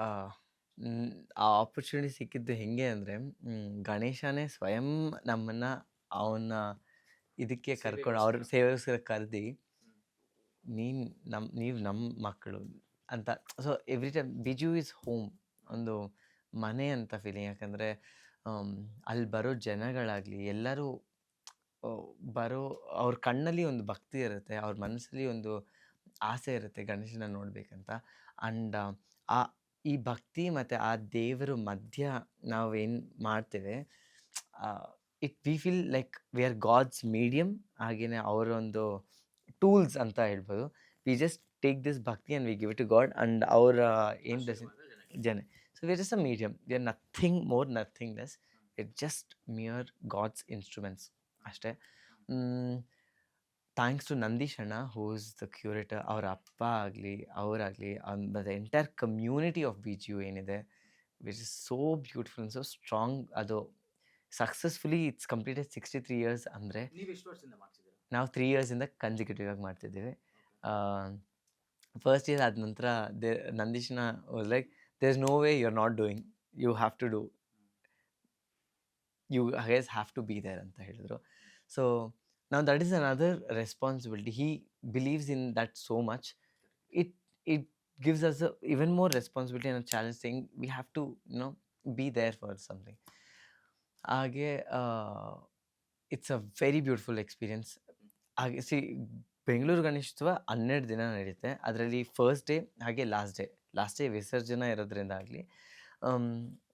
ಆ, ಮ್, ಆ ಆಪರ್ಚುನಿಟಿ ಸಿಕ್ಕಿದ್ದು ಹೆಂಗೆ ಅಂದರೆ ಗಣೇಶನೇ ಸ್ವಯಂ ನಮ್ಮನ್ನು ಅವನ ಇದಕ್ಕೆ ಕರ್ಕೊಂಡು ಅವ್ರ ಸೇವೆಗೋಸ್ಕರ. ಕರೆದು ನೀನು ನಮ್ಮ ನೀವು ನಮ್ಮ ಮಕ್ಕಳು ಅಂತ. So every time BGU is home ಒಂದು ಮನೆ ಅಂತ ಫೀಲಿಂಗ್ ಯಾಕಂದರೆ ಅಲ್ಲಿ ಬರೋ ಜನಗಳಾಗಲಿ ಎಲ್ಲರೂ ಆ, ಬರೋ ಅವ್ರ ಕಣ್ಣಲ್ಲಿ ಒಂದು ಭಕ್ತಿ ಇರುತ್ತೆ ಅವ್ರ ಮನಸ್ಸಲ್ಲಿ ಒಂದು ಆಸೆ ಇರುತ್ತೆ ಗಣೇಶನ ನೋಡಬೇಕಂತ. ಆ್ಯಂಡ್ ಆ ಈ ಭಕ್ತಿ ಮತ್ತು ಆ ದೇವರ ಮಧ್ಯ ನಾವು ಏನು ಮಾಡ್ತೇವೆ it we feel like we are god's medium ಹಾಗೆಯೇ ಅವರೊಂದು ಟೂಲ್ಸ್ ಅಂತ ಹೇಳ್ಬೋದು. We just take this bhakti and we give it to god and ಅವರ ಏನು ಡಸ್ ಜನ. So we are just a medium we are nothing more nothing less it just mere god's instruments ಅಷ್ಟೇ. Thanks to Nandish ಅಣ್ಣ who is the curator ಅವರ ಅಪ್ಪ ಆಗಲಿ ಅವರಾಗಲಿ ಅಂದ entire community of B G U ಏನಿದೆ which is so beautiful so strong ಅದು successfully it's completed sixty three years ಅಂದರೆ ನಾವು ತ್ರೀ ಇಯರ್ಸಿಂದ ಕನ್ಸಿಕ್ಯೂಟಿವ್ ಆಗಿ ಮಾಡ್ತಿದ್ದೀವಿ. ಫಸ್ಟ್ ಇಯರ್ ಆದ ನಂತರ they ನಂದೀಶನ like there is no way you are not doing you have to do you has have to be there ಅಂತ ಹೇಳಿದರು. So ನಾವು that is another responsibility he believes in that so much it it gives us even more responsibility ಅನ್ನೋ challenge thing we have to no be there for something ಹಾಗೆ it's a very beautiful experience ಹಾಗೆ see Bengaluru Ganeshotsav ಹನ್ನೆರಡು ದಿನ ನಡೆಯುತ್ತೆ ಅದರಲ್ಲಿ first day ಹಾಗೆ last day last day ವಿಸರ್ಜನೆ ಇರೋದ್ರಿಂದ ಆಗಲಿ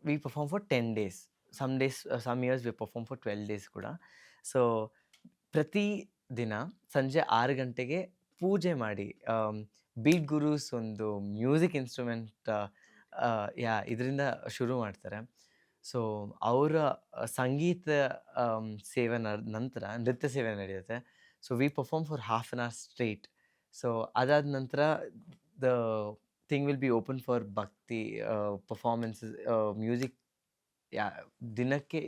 we perform for ten days some days some years we perform for twelve days ಕೂಡ. ಸೊ ಪ್ರತಿ ದಿನ ಸಂಜೆ ಆರು ಗಂಟೆಗೆ ಪೂಜೆ ಮಾಡಿ ಬೀಟ್ ಗುರುಸ್ ಒಂದು ಮ್ಯೂಸಿಕ್ ಇನ್ಸ್ಟ್ರೂಮೆಂಟ್ ಯಾ, ಇದರಿಂದ ಶುರು ಮಾಡ್ತಾರೆ. ಸೊ, ಅವರ ಸಂಗೀತ ಸೇವೆ ನಂತರ ನೃತ್ಯ ಸೇವೆ ನಡೆಯುತ್ತೆ. So we perform for half an hour straight so, ಅದಾದ ನಂತರ the thing will be open for bhakti performances music, yeah, ದಿನಕ್ಕೆ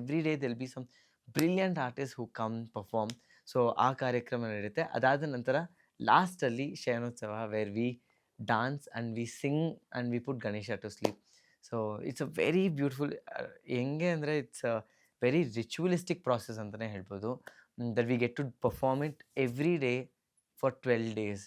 every day they'll be some brilliant artist who come perform so ಆ ಕಾರ್ಯಕ್ರಮ ನಡೆಯುತ್ತೆ ಅದಾದ ನಂತರ ಲಾಸ್ಟಲ್ಲಿ ಶಯನೋತ್ಸವ where we dance and we sing and we put Ganesha to sleep so it's a very beautiful ಹೆಂಗೆ ಅಂದರೆ it's a very ritualistic process ಅಂತಲೇ ಹೇಳ್ಬೋದು. That we get to perform it every day for twelve days